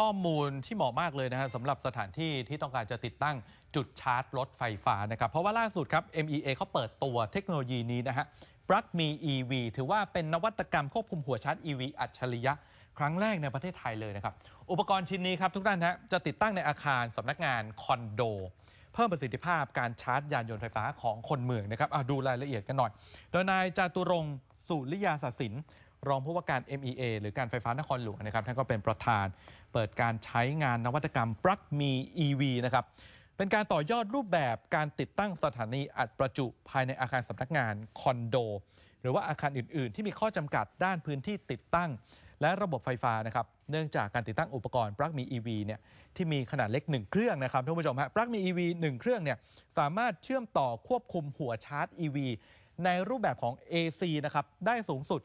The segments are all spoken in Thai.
ข้อมูลที่เหมาะมากเลยนะฮะสำหรับสถานที่ที่ต้องการจะติดตั้งจุดชาร์จรถไฟฟ้านะครับ เพราะว่าล่าสุดครับ MEA เขาเปิดตัวเทคโนโลยีนี้นะฮะปลั๊กมี EV ถือว่าเป็นนวัตกรรมควบคุมหัวชาร์จ EV อัจฉริยะ ครั้งแรกในประเทศไทยเลยนะครับ อุปกรณ์ชิ้นนี้ครับทุกท่านฮะจะติดตั้งในอาคารสำนักงานคอนโดเพิ่มประสิทธิภาพการชาร์จยานยนต์ไฟฟ้าของคนเมืองนะครับดูรายละเอียดกันหน่อย โดยนายจาตุรงค์สุริยาศสิน รองผู้ว่าการ MEA หรือการไฟฟ้านครหลวงนะครับท่านก็เป็นประธาน เปิดการใช้งานนวัตกรรมปลั๊กมี EV นะครับเป็นการต่อยอดรูปแบบการติดตั้งสถานีอัดประจุภายในอาคารสำนักงานคอนโด หรือว่าอาคารอื่น ๆ ที่มีข้อจำกัดด้านพื้นที่ติดตั้ง และระบบไฟฟ้านะครับเนื่องจากการติดตั้งอุปกรณ์ปลั๊กมี EV เนี่ยที่มีขนาดเล็ก 1 เครื่องนะครับท่านผู้ชมฮะปลั๊กมี EV 1 เครื่องเนี่ยสามารถเชื่อมต่อควบคุมหัวชาร์จ EV ในรูปแบบของ AC นะครับได้สูงสุด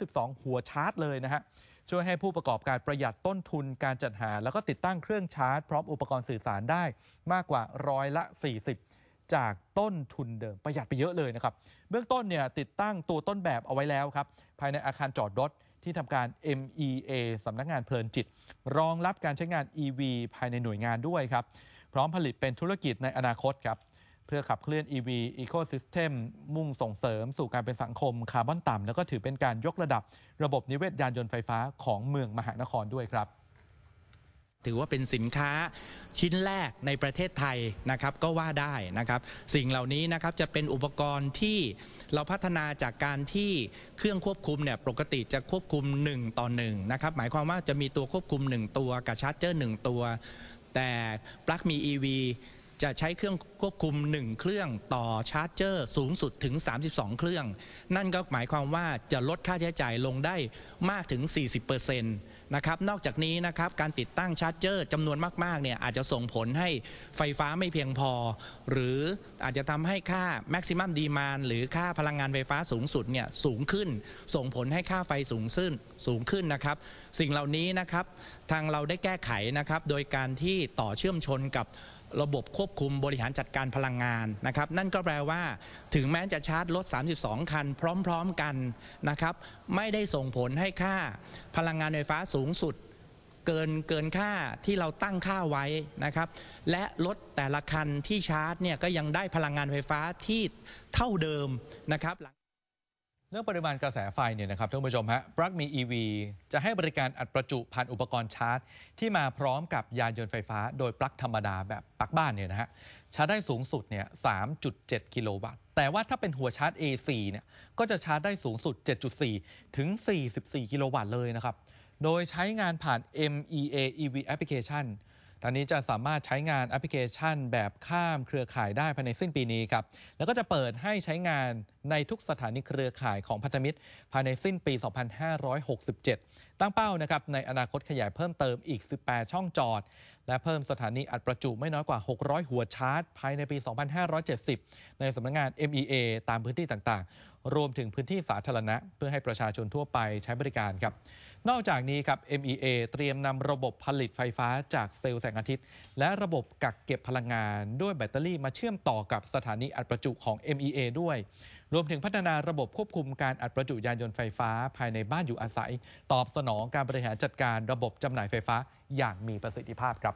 32 หัวชาร์จเลยนะฮะช่วยให้ผู้ประกอบการประหยัดต้นทุนการจัดหา แล้วก็ติดตั้งเครื่องชาร์จ พร้อมอุปกรณ์สื่อสารได้มากกว่าร้อยละ 40 จากต้นทุนเดิมประหยัดไปเยอะเลยนะครับ เบื้องต้นเนี่ยติดตั้งตัวต้นแบบเอาไว้แล้วครับ ภายในอาคารจอดรถที่ทำการ MEA สำนักงานเพลินจิต รองรับการใช้งาน EV ภายในหน่วยงานด้วยครับ พร้อมผลิตเป็นธุรกิจในอนาคตครับ เพื่อขับเคลื่อน EV Ecosystem มุ่งส่งเสริมสู่การเป็นสังคมคาร์บอนต่ำ แล้วก็ถือเป็นการยกระดับระบบนิเวศยานยนต์ไฟฟ้าของเมืองมหานครด้วยครับ ถือว่าเป็นสินค้าชิ้นแรกในประเทศไทยนะครับก็ว่าได้นะครับ สิ่งเหล่านี้นะครับจะเป็นอุปกรณ์ที่เราพัฒนาจากการที่เครื่องควบคุมเนี่ยปกติจะควบคุม 1 ต่อ1นะครับหมายความว่าจะมีตัวควบคุม 1 ตัวกับชาร์จเจอร์ 1 ตัว แต่ปลั๊กมี EV จะใช้เครื่องควบคุม 1 เครื่องต่อชาร์จเจอร์สูงสุดถึง 32 เครื่อง นั่นก็หมายความว่าจะลดค่าใช้จ่ายลงได้มากถึง 40%นะครับนอกจากนี้นะครับการติดตั้งชาร์จเจอร์จำนวนมากๆเนี่ยอาจจะส่งผลให้ไฟฟ้าไม่เพียงพอ หรืออาจจะทำให้ค่า maximum demand หรือค่าพลังงานไฟฟ้าสูงสุดเนี่ยสูงขึ้น ส่งผลให้ค่าไฟสูงขึ้นสูงขึ้นนะครับ สิ่งเหล่านี้นะครับทางเราได้แก้ไขนะครับโดยการที่ต่อเชื่อมชนกับระบบควบคุมบริหารจัดการพลังงานนะครับ นั่นก็แปลว่า ถึงแม้จะชาร์จรถ 32 คัน พร้อมๆกันนะครับ ไม่ได้ส่งผลให้ค่าพลังงานไฟฟ้าสูงสุดเกินเกินค่าที่เราตั้งค่าไว้นะครับ และรถแต่ละคันที่ชาร์จเนี่ยก็ยังได้พลังงานไฟฟ้าที่เท่าเดิมนะครับ เรื่องปริมาณกระแสไฟเนี่ยนะครับท่านผู้ชมฮะปลั๊กมี EV จะให้บริการอัดประจุผ่านอุปกรณ์ชาร์จ ที่มาพร้อมกับยานยนต์ไฟฟ้า โดยปลั๊กธรรมดาแบบปลั๊กบ้านเนี่ยนะฮะชาร์จได้สูงสุดเนี่ย3.7 กิโลวัตต์ แต่ว่าถ้าเป็นหัวชาร์จ AC เนี่ยก็จะชาร์จได้สูงสุด 7.4 ถึง 44 กิโลวัตต์เลยนะครับ โดยใช้งานผ่าน MEA EV Application ตอนนี้จะสามารถใช้งานแอปพลิเคชัน แบบข้ามเครือข่ายได้ภายในสิ้นปีนี้ครับ แล้วก็จะเปิดให้ใช้งานในทุกสถานีเครือข่ายของพันธมิตร ภายในสิ้นปี 2567 ตั้งเป้านะครับในอนาคตขยายเพิ่มเติมอีก 18 ช่องจอด และเพิ่มสถานีอัดประจุไม่น้อยกว่า 600 หัวชาร์จ ภายในปี 2570 ในสำนักงาน MEA ตามพื้นที่ต่างๆ รวมถึงพื้นที่สาธารณะ เพื่อให้ประชาชนทั่วไปใช้บริการครับ นอกจากนี้ครับ MEA เตรียมนำระบบผลิตไฟฟ้าจากเซลล์แสงอาทิตย์ และระบบกักเก็บพลังงาน ด้วยแบตเตอรี่มาเชื่อมต่อกับสถานีอัดประจุของ MEA ด้วย รวมถึงพัฒนาระบบควบคุมการอัดประจุยานยนต์ไฟฟ้า ภายในบ้านอยู่อาศัย ตอบสนองการบริหารจัดการระบบจำหน่ายไฟฟ้าอย่างมีประสิทธิภาพครับ